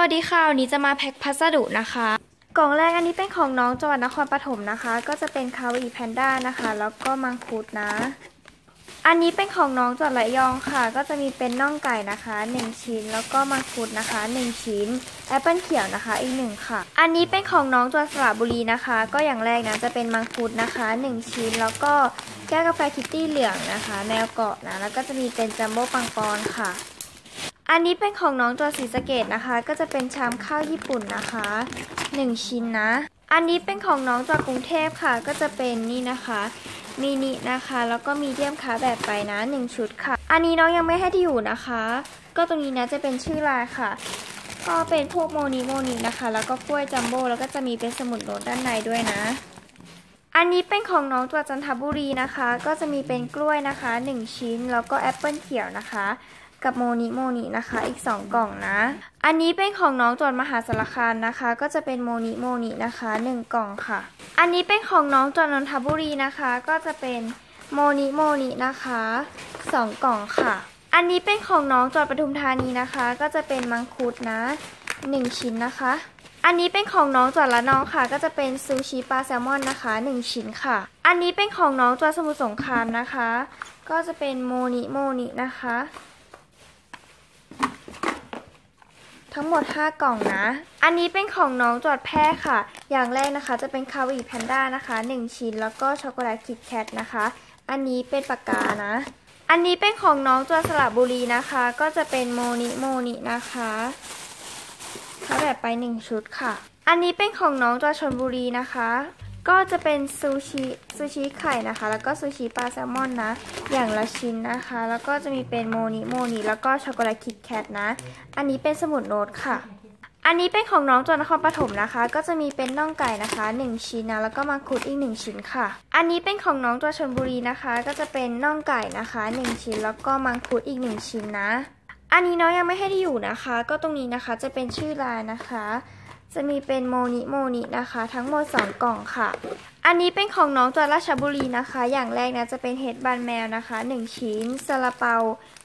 วัสดีค่ะวันนี้จะมาแพ็คพัสดุนะคะ กล่องแรกอันนี้เป็นของน้องจังหวัดนครปฐมนะคะ ก็จะเป็นคาวอีแพนด้านะคะ แล้วก็มังคุดนะ อันนี้เป็นของน้องจังหวัดระยองค่ะ ก็จะมีเป็นน่องไก่นะคะ 1 ชิ้น แล้วก็มังคุดนะคะ 1 ชิ้นแอปเปิลเขียวนะคะอีกหนึ่งค่ะ อันนี้เป็นของน้องจังหวัดสระบุรีนะคะ ก็อย่างแรกนะจะเป็นมังคุดนะคะ 1 ชิ้น แล้วก็แก้วกาแฟคิตตี้เหลืองนะคะแนวเกาะนะ แล้วก็จะมีเป็นจัมโบ้ปังปอนค่ะ อันนี้เป็นของน้องตัวสีสะเกตนะคะ ก็จะเป็นชามข้าวญี่ปุ่นนะคะ 1 ชิ้นนะ อันนี้เป็นของน้องจากกรุงเทพค่ะ ก็จะเป็นนี่นะคะมินินะคะ แล้วก็มีเดียมค้าแบบไปนะ 1 ชุดค่ะ อันนี้น้องยังไม่ให้ที่อยู่นะคะ ก็ตรงนี้นะจะเป็นชื่อลายค่ะ ก็เป็นพวกโมนิโมนินะคะ แล้วก็กล้วยจัมโบ้แล้วก็จะมีเป็นสมุดโน้ตด้านในด้วยนะ อันนี้เป็นของน้องตัวจันทบุรีนะคะ ก็จะมีเป็นกล้วยนะคะ 1 ชิ้น แล้วก็แอปเปิลเขียวนะคะ กับโมนิโมนินะคะ อีก 2 กล่องนะ อันนี้เป็นของน้องจวนมหาสารคามนะคะ ก็จะเป็นโมนิโมนินะคะ 1 กล่องค่ะ อันนี้เป็นของน้องจวนนนทบุรีนะคะ ก็จะเป็นโมนิโมนินะคะ 2 กล่องค่ะ อันนี้เป็นของน้องจวนปทุมธานีนะคะ ก็จะเป็นมังคุดนะ 1 ชิ้นนะคะ อันนี้เป็นของน้องจวดละน้องค่ะ ก็จะเป็นซูชิปลาแซลมอนนะคะ 1 ชิ้นค่ะ อันนี้เป็นของน้องจวดสมุทรสงครามนะคะ ก็จะเป็นโมนิโมนินะคะ ทั้งหมด 5 กล่องนะ อันนี้เป็นของน้องจอดแพร่ค่ะ อย่างแรกนะคะจะเป็นคาวีแพนด้านะคะ 1 ชิ้น แล้วก็ช็อกโกแลตคิดแคทนะคะ อันนี้เป็นปากกานะ อันนี้เป็นของน้องจอดสระบุรีนะคะ ก็จะเป็นโมนิโมนินะคะถ้าแบบไป 1 ชุดค่ะ อันนี้เป็นของน้องจอดชนบุรีนะคะ ก็จะเป็นซูชิซูชิไข่นะคะ แล้วก็ซูชิปลาแซลมอนนะ อย่างละชิ้นนะคะ แล้วก็จะมีเป็นโมนิโมนิแล้วก็ช็อกโกแลตคิดแคทนะ อันนี้เป็นสมุดโน้ตค่ะ อันนี้เป็นของน้องจวนนครปฐมนะคะ ก็จะมีเป็นน่องไก่นะคะ 1 ชิ้นนะ แล้วก็มังคุดอีก 1 ชิ้นค่ะ อันนี้เป็นของน้องจวนชนบุรีนะคะ ก็จะเป็นน่องไก่นะคะ 1 ชิ้น แล้วก็มังคุดอีก 1 ชิ้นนะ อันนี้น้องยังไม่ให้ที่อยู่นะคะ ก็ตรงนี้นะคะจะเป็นชื่อลายนะคะ จะมีเป็นโมนิโมนินะคะ ทั้งหมด 2 กล่องค่ะ อันนี้เป็นของน้องจากราชบุรีนะคะ อย่างแรกนะจะเป็นเฮดบันแมวนะคะ 1 ชิ้นซาลาเปา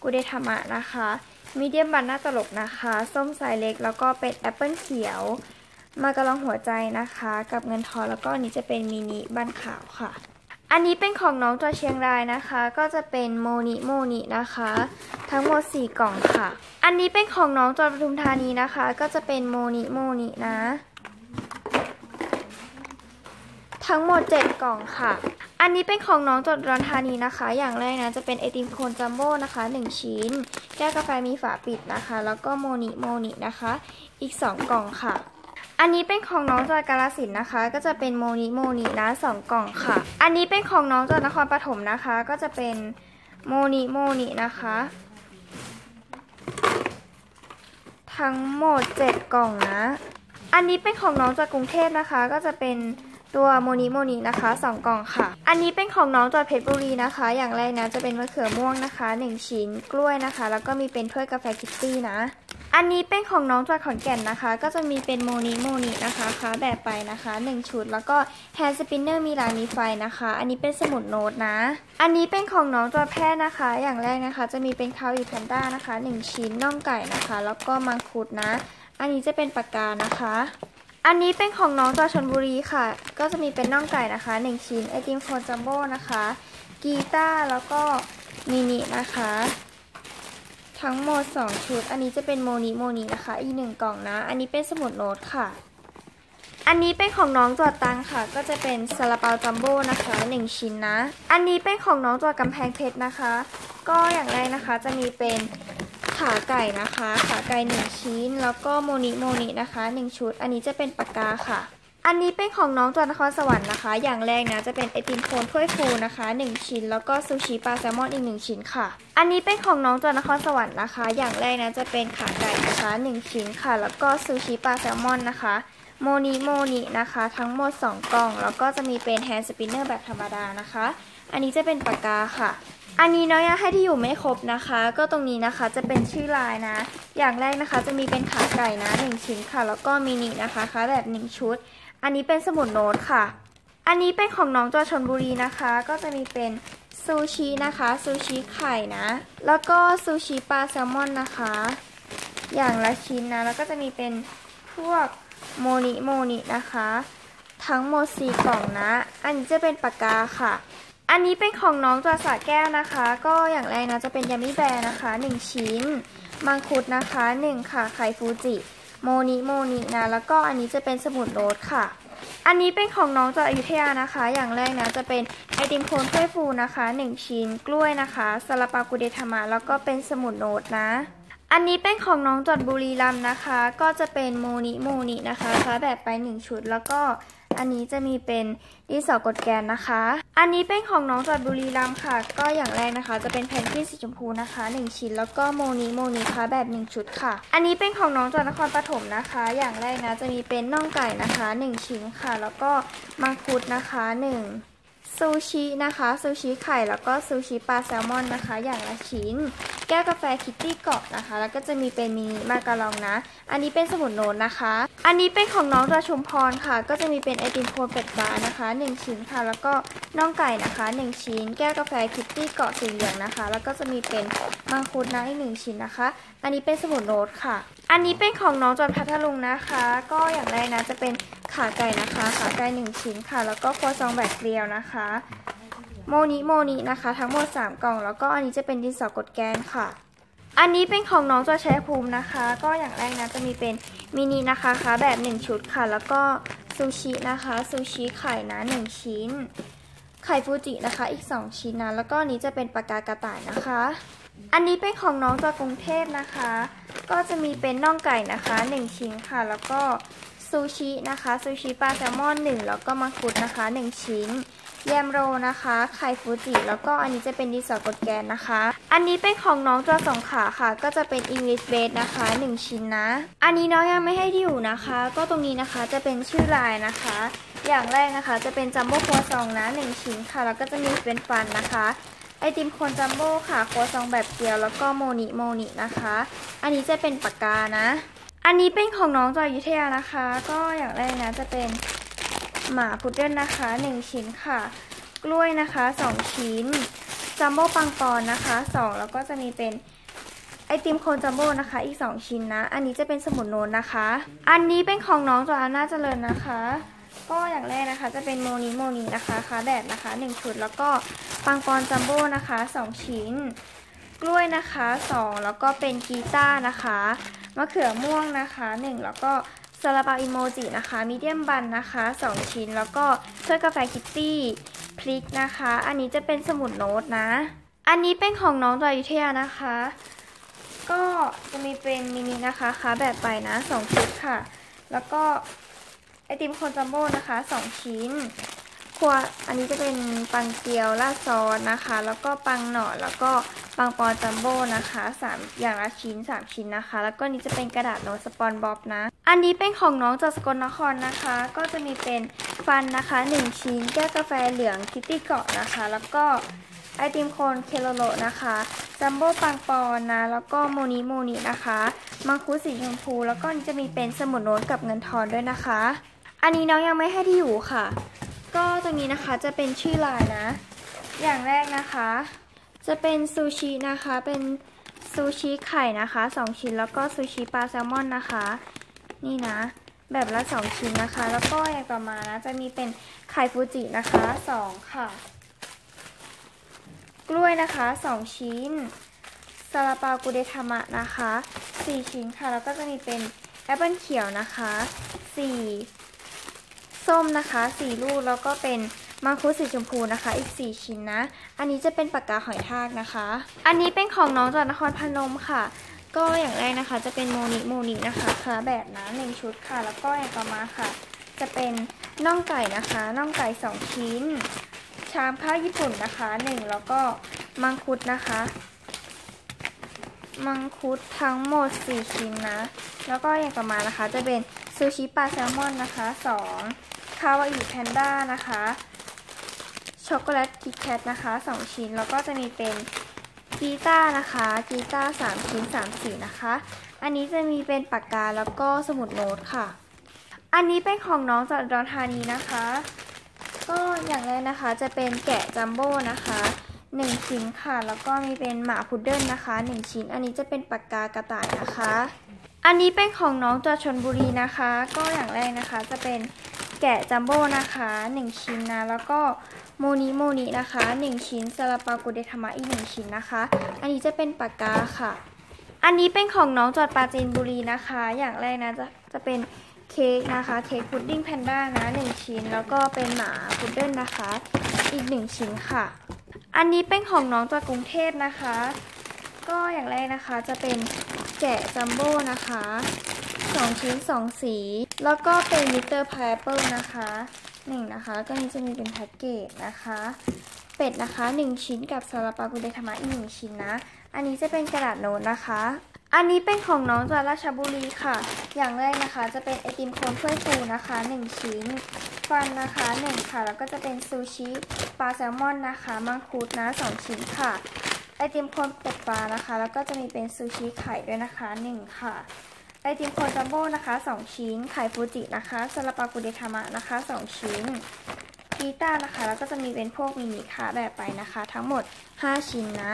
กุเดธรรมะนะคะมีเดียมบันหน้าตลกนะคะ ส้มสายเล็กแล้วก็เป็นแอปเปิลเขียว มากระลองหัวใจนะคะ กับเงินทอนแล้วก็อันนี้จะเป็นมินิบันขาวค่ะ อันนี้เป็นของน้องตัวเชียงรายนะคะ ก็จะเป็นโมนิโมนินะคะ ทั้งหมด 4 กล่องค่ะ อันนี้เป็นของน้องตัวปทุมธานีนะคะ ก็จะเป็นโมนิโมนินะ ทั้งหมด 7 กล่องค่ะ อันนี้เป็นของน้องจดรอนธานีนะคะ อย่างแรกนะจะเป็นไอติมโคนจัมโบ้นะคะ 1 ชิ้น แก้วกาแฟมีฝาปิดนะคะ แล้วก็โมนิโมนินะคะ อีก 2 กล่องค่ะ อันนี้เป็นของน้องจากกาลสินนะคะ ก็จะเป็นโมนิโมนินะ2กล่องค่ะ อันนี้เป็นของน้องจากนครปฐมนะคะ ก็จะเป็นโมนิโมนินะคะ ทั้งหมด7กล่องนะ อันนี้เป็นของน้องจากกรุงเทพนะคะ ก็จะเป็นตัวโมนิโมนินะคะ2กล่องค่ะ อันนี้เป็นของน้องจากเพชรบุรีนะคะ อย่างแรกนะจะเป็นมะเขือม่วงนะคะ 1 ชิ้นกล้วยนะคะ แล้วก็มีเป็นถ้วยกาแฟคิตตี้นะ อันนี้เป็นของน้องจากขอนแก่นนะคะ ก็จะมีเป็นโมนิโมนินะคะคะแบบไปนะคะ 1 ชุด แล้วก็แฮนด์สปินเนอร์มีลายมีไฟนะคะ อันนี้เป็นสมุดโน้ตนะ อันนี้เป็นของน้องจากแพร่นะคะ อย่างแรกนะคะ จะมีเป็นคาวอีแพนด้านะคะ 1 ชิ้นน่องไก่นะคะ แล้วก็มังคุดนะ อันนี้จะเป็นปากกานะคะ อันนี้เป็นของน้องจากชนบุรีค่ะ ก็จะมีเป็นน่องไก่นะคะ 1 ชิ้นไอติมโคนจัมโบ้นะคะกีตาร์แล้วก็มินินะคะ ทั้งหมด 2 ชุด อันนี้จะเป็นโมนิโมนินะคะ อีกหนึ่งกล่องนะ อันนี้เป็นสมุดโน้ตค่ะ อันนี้เป็นของน้องจวดตังค่ะ ก็จะเป็นซาลาเปาจัมโบ้นะคะ 1 ชิ้นนะ อันนี้เป็นของน้องจวดกำแพงเพชรนะคะ ก็อย่างแรกนะคะจะมีเป็นขาไก่นะคะ ขาไก่ 1 ชิ้น แล้วก็โมนิโมนินะคะ 1 ชุด อันนี้จะเป็นปากกาค่ะ อันนี้เป็นของน้องจวนนครสวรรค์นะคะ อย่างแรกนะจะเป็นไอติมโคนถ้วยฟูนะคะ 1 ชิ้น แล้วก็ซูชิปลาแซลมอนอีก 1 ชิ้นค่ะ อันนี้เป็นของน้องจวนนครสวรรค์นะคะ อย่างแรกนะจะเป็นขาไก่นะคะ 1 ชิ้นค่ะ แล้วก็ซูชิปลาแซลมอนนะคะ โมนิโมนินะคะ ทั้งหมด 2 กล่อง แล้วก็จะมีเป็นแฮนด์สปินเนอร์แบบธรรมดานะคะ อันนี้จะเป็นปากกาค่ะอันนี้น้องยังให้ที่อยู่ไม่ครบนะคะ ก็ตรงนี้นะคะจะเป็นชื่อลายนะ อย่างแรกนะคะจะมีเป็นขาไก่นะ 1 ชิ้นค่ะ แล้วก็มินินะคะคะแบบ 1 ชุด อันนี้เป็นสมุดโน้ตค่ะ อันนี้เป็นของน้องจอชนบุรีนะคะ ก็จะมีเป็นซูชินะคะซูชิไข่นะ แล้วก็ซูชิปลาแซลมอนนะคะ อย่างละชิ้นนะ แล้วก็จะมีเป็นพวกโมนิโมนินะคะ ทั้งหมดสี่กล่องนะ อันนี้จะเป็นปากกาค่ะ อันนี้เป็นของน้องตัวสาแก้วนะคะ ก็อย่างแรกนะจะเป็นยามิแบร์นะคะหนึ่งชิ้น มังคุดนะคะหนึ่งค่ะ ไข่ฟูจิ โมนิโมนินะ แล้วก็อันนี้จะเป็นสมุดโรสค่ะ อันนี้เป็นของน้องจากอยุธยานะคะ อย่างแรกนะจะเป็นไอติมโคนถ้วยฟูนะคะหนึ่งชิ้น กล้วยนะคะซาลาปากุเดทามะแล้วก็เป็นสมุดโน้ตนะ อันนี้เป็นของน้องจอดบุรีรัมนะคะ ก็จะเป็นโมนิโมนินะคะคะแบบไปหนึ่งชุดแล้วก็ อันนี้จะมีเป็นดินสอกดแกนนะคะ อันนี้เป็นของน้องจอดบุรีรัมย์ค่ะ ก็อย่างแรกนะคะ จะเป็นแพนที่สีชมพูนะคะหนึ่งชิ้น แล้วก็โมนิโมนิคะแบบหนึ่งชุดค่ะ อันนี้เป็นของน้องจอดนครปฐมนะคะ อย่างแรกนะจะมีเป็นน่องไก่นะคะหนึ่งชิ้นค่ะ แล้วก็มังคุดนะคะหนึ่งซูชินะคะซูชิไข่แล้วก็ซูชิปลาแซลมอนนะคะ อย่างละชิ้น แก้วกาแฟคิตตี้เกาะนะคะ แล้วก็จะมีเป็นมินิมาการองนะ อันนี้เป็นสมุนโนนนะคะ อันนี้เป็นของน้องราชุมพรค่ะ ก็จะมีเป็นไอติมโคนเป็ดบาร์นะคะ 1 ชิ้นค่ะ แล้วก็น่องไก่นะคะ 1 ชิ้น แก้วกาแฟคิตตี้เกาะสีเหลืองนะคะ แล้วก็จะมีเป็นมังคุดนะอีกหนึ่งชิ้นนะคะ อันนี้เป็นสมุนโนตค่ะ อันนี้เป็นของน้องจอดพัทลุงนะคะ ก็อย่างแรกนะจะเป็นขาไก่นะคะ ขาไก่หนึ่งชิ้นค่ะ แล้วก็ครัวซองแบบเกลียวนะคะ โมนิโมนินะคะ ทั้งหมด 3 กล่อง แล้วก็อันนี้จะเป็นดินสอกดแกนค่ะ อันนี้เป็นของน้องจอชัยภูมินะคะ ก็อย่างแรกนะจะมีเป็นมินินะคะคะแบบ 1 ชุดค่ะ แล้วก็ซูชินะคะซูชิไข่นะ 1 ชิ้น ไข่ฟูจินะคะอีก 2 ชิ้นนะแล้วก็นนี้จะเป็นปากกากระต่ายนะคะ อันนี้เป็นของน้องจากกรุงเทพนะคะ ก็จะมีเป็นน่องไก่นะคะ 1 ชิ้นค่ะ แล้วก็ซูชินะคะซูชิปลาแซลมอน1แล้วก็มังคุดนะคะ 1 ชิ้น แยมโรนะคะ ไข่ฟูจิแล้วก็อันนี้จะเป็นดินสอกดแกนนะคะ อันนี้เป็นของน้องตัวสองขาค่ะ ก็จะเป็น English Base นะคะ 1 ชิ้นนะ อันนี้น้องยังไม่ให้ที่อยู่นะคะ ก็ตรงนี้นะคะจะเป็นชื่อลายนะคะ อย่างแรกนะคะจะเป็นจัมโบ้ครัวซองนะ 1 ชิ้นค่ะ แล้วก็จะมีเป็นฟันนะคะไอติมโคนจัมโบ้ค่ะครัวซองแบบเกลียวแล้วก็โมนิโมนินะคะ อันนี้จะเป็นปากกานะ อันนี้เป็นของน้องจอยุธยานะคะ ก็อย่างแรกนะจะเป็น หมาพุดเดิ้ลนะคะ 1 ชิ้นค่ะ กล้วยนะคะ 2 ชิ้น จัมโบ้ปังปอนนะคะ 2 แล้วก็จะมีเป็นไอติมโคนจัมโบ้นะคะ อีก 2 ชิ้นนะ อันนี้จะเป็นสมุนโนนนะคะ อันนี้เป็นของน้องจออาน่าเจริญนะคะ ก็อย่างแรกนะคะจะเป็นโมนิโมนินะคะคะแบบนะคะ 1 ชุด แล้วก็ปังปอนจัมโบ้นะคะ 2 ชิ้น กล้วยนะคะ 2 แล้วก็เป็นกีตาร์นะคะมะเขือม่วงนะคะ 1 แล้วก็ ซาลาเปาอิโมจินะคะมีเดียมบันนะคะ 2 ชิ้น แล้วก็ถ้วยกาแฟคิตตี้พริกนะคะ อันนี้จะเป็นสมุดโน้ตนะ อันนี้เป็นของน้องจอยยุทธยานะคะ ก็จะมีเป็นมินินะคะคะแบบไปนะ 2 ชุดค่ะ แล้วก็ไอติมโคนจัมโบ้นะคะ 2 ชิ้น ครัวอันนี้จะเป็นปังเกียวราดซอสนะคะ แล้วก็ปังหน่อแล้วก็ปังปอนจัมโบ้นะคะสามอย่างละชิ้น 3 ชิ้นนะคะ แล้วก็นี้จะเป็นกระดาษโน้ตสปอนบ๊อบนะ อันนี้เป็นของน้องจากสกลนครนะคะ ก็จะมีเป็นฟันนะคะ 1 ชิ้น แก้วกาแฟเหลืองคิตตี้เกาะนะคะ แล้วก็ไอติมโคนเคโลโลนะคะจัมโบ้ปังปอนนะ แล้วก็โมนิโมนินะคะมังคุดสีชมพู แล้วก็นี้จะมีเป็นสมุดโน้ตกับเงินทอนด้วยนะคะ อันนี้น้องยังไม่ให้ที่อยู่ค่ะ ก็ตรงนี้นะคะจะเป็นชื่อลายนะ อย่างแรกนะคะ จะเป็นซูชินะคะ เป็นซูชิไข่นะคะ2ชิ้นแล้วก็ซูชิปลาแซลมอนนะคะ นี่นะ แบบละ 2 ชิ้นนะคะ แล้วก็อย่างต่อมานะจะมีเป็นไข่ฟูจินะคะ2ค่ะ กล้วยนะคะ 2 ชิ้นซาลาเปากุเดทามะนะคะ 4 ชิ้นค่ะ แล้วก็จะมีเป็นแอปเปิลเขียวนะคะ 4 ส้มนะคะสี่ลูกแล้วก็เป็นมังคุดสีชมพูนะคะ อีก 4 ชิ้นนะ อันนี้จะเป็นปากกาหอยทากนะคะ อันนี้เป็นของน้องจากนครพนมค่ะ ก็อย่างแรกนะคะจะเป็นโมนิโมนินะคะค่ะแบบนะหนึ่งชุดค่ะ แล้วก็อย่างต่อมาค่ะ จะเป็นน่องไก่นะคะน่องไก่ 2 ชิ้น ชามข้าวญี่ปุ่นนะคะ 1 แล้วก็มังคุดนะคะ มังคุดทั้งหมด 4 ชิ้นนะ แล้วก็อย่างต่อมานะคะจะเป็นซูชิปลาแซลมอนนะคะ 2 คาวาอิแพนด้านะคะช็อกโกแลตคิทแคทนะคะ 2 ชิ้น แล้วก็จะมีเป็นกีตาร์นะคะกีตาร์3ชิ้น 3 สีนะคะ อันนี้จะมีเป็นปากกาแล้วก็สมุดโน้ตค่ะ อันนี้เป็นของน้องจากอุดอนธานีนะคะ ก็อย่างแรกนะคะจะเป็นแกะจัมโบ้นะคะ1ชิ้นค่ะ แล้วก็มีเป็นหมาพุดเดิ้ลนะคะ1ชิ้น อันนี้จะเป็นปากกากระต่ายนะคะ อันนี้เป็นของน้องจากชนบุรีนะคะ ก็อย่างแรกนะคะจะเป็น แกะจัมโบ้นะคะ 1 ชิ้นนะ แล้วก็โมนิโมนินะคะ 1 ชิ้นซาลาปากุเดธรรมะอีก 1 ชิ้นนะคะ อันนี้จะเป็นปากกาค่ะ อันนี้เป็นของน้องจอดปาจีนบุรีนะคะ อย่างแรกนะจะจะเป็นเค้กนะคะ เค้กพุดดิ้งแพนด้านะ 1 ชิ้น แล้วก็เป็นหมาพุดเดิ้ลนะคะ อีก 1 ชิ้นค่ะ อันนี้เป็นของน้องจากกรุงเทพนะคะ ก็อย่างแรกนะคะจะเป็นแกะจัมโบ้นะคะ 2 ชิ้น 2 สี แล้วก็เป็นมิเตอร์พายเปิลนะคะ1นะคะ ก็นี้จะมีเป็นแพ็กเกจนะคะ เป็ดนะคะ 1 ชิ้นกับซาลาปากุเดธรรมะอีก1ชิ้นนะ อันนี้จะเป็นกระดาษโน้ตนะคะ อันนี้เป็นของน้องจากราชบุรีค่ะ อย่างแรกนะคะจะเป็นไอติมโคนถ้วยฟูนะคะ 1 ชิ้น ฟันนะคะ1ค่ะ แล้วก็จะเป็นซูชิปลาแซลมอนนะคะ มังคุดนะ 2 ชิ้นค่ะไอติมโคนเป็ดปลานะคะ แล้วก็จะมีเป็นซูชิไข่ด้วยนะคะ 1 ค่ะ ไอติมโคนจัมโบ้นะคะ 2 ชิ้น ไข่ฟูจินะคะซาลาปากุเดทามะนะคะ 2 ชิ้นกีตาร์นะคะ แล้วก็จะมีเป็นพวกมินิค่ะแบบไปนะคะ ทั้งหมด 5 ชิ้นนะ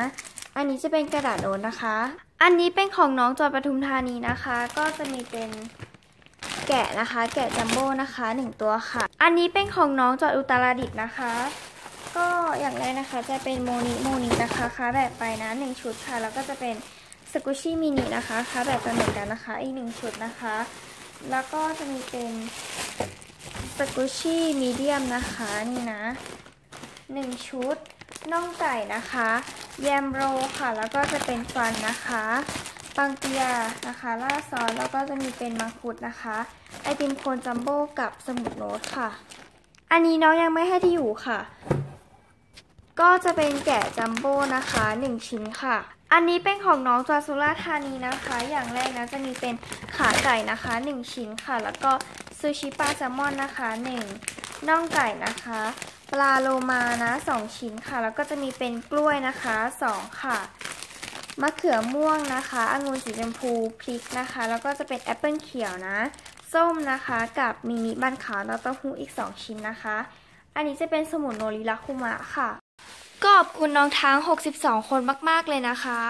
อันนี้จะเป็นกระดาษโน้ตนะคะ อันนี้เป็นของน้องจอยปทุมธานีนะคะ ก็จะมีเป็นแกะนะคะ แกะจัมโบ้นะคะ 1 ตัวค่ะ อันนี้เป็นของน้องจอยอุตรดิตนะคะ ก็อย่างแรกนะคะจะเป็นโมนิโมนินะคะค้าแบบไปนะ 1 ชุดค่ะ แล้วก็จะเป็น สกุชี่มินินะคะค้าแบบไปเหมือนกันนะคะ อีก1ชุดนะคะ แล้วก็จะมีเป็นสกุชี่มีเดียมนะคะนี่นะ1ชุดน่องไก่นะคะ แยมโรค่ะ แล้วก็จะเป็นฟันนะคะปังเตียนะคะล่าซอสแล้วก็จะมีเป็นมังคุดนะคะ ไอติมโคนจัมโบ้กับสมุดโน้ตค่ะ อันนี้น้องยังไม่ให้ที่อยู่ค่ะ ก็จะเป็นแกะจัมโบ้นะคะ 1 ชิ้นค่ะ อันนี้เป็นของน้องจาสุราธานีนะคะ อย่างแรกนะจะมีเป็นขาไก่นะคะ 1 ชิ้นค่ะ แล้วก็ซูชิปลาแซลมอนนะคะ1น่องไก่นะคะ ปลาโลมานะ 2 ชิ้นค่ะ แล้วก็จะมีเป็นกล้วยนะคะ 2 ค่ะ มะเขือม่วงนะคะองุ่นสีชมพูพริกนะคะ แล้วก็จะเป็นแอปเปิลเขียวนะ ส้มนะคะ กับมินิบันขาวแล้วเต้าหู้อีก 2 ชิ้นนะคะ อันนี้จะเป็นสมุนโนริลาคุมะค่ะ ก็ขอบคุณน้องทั้ง 62 คนมาก ๆ เลยนะคะ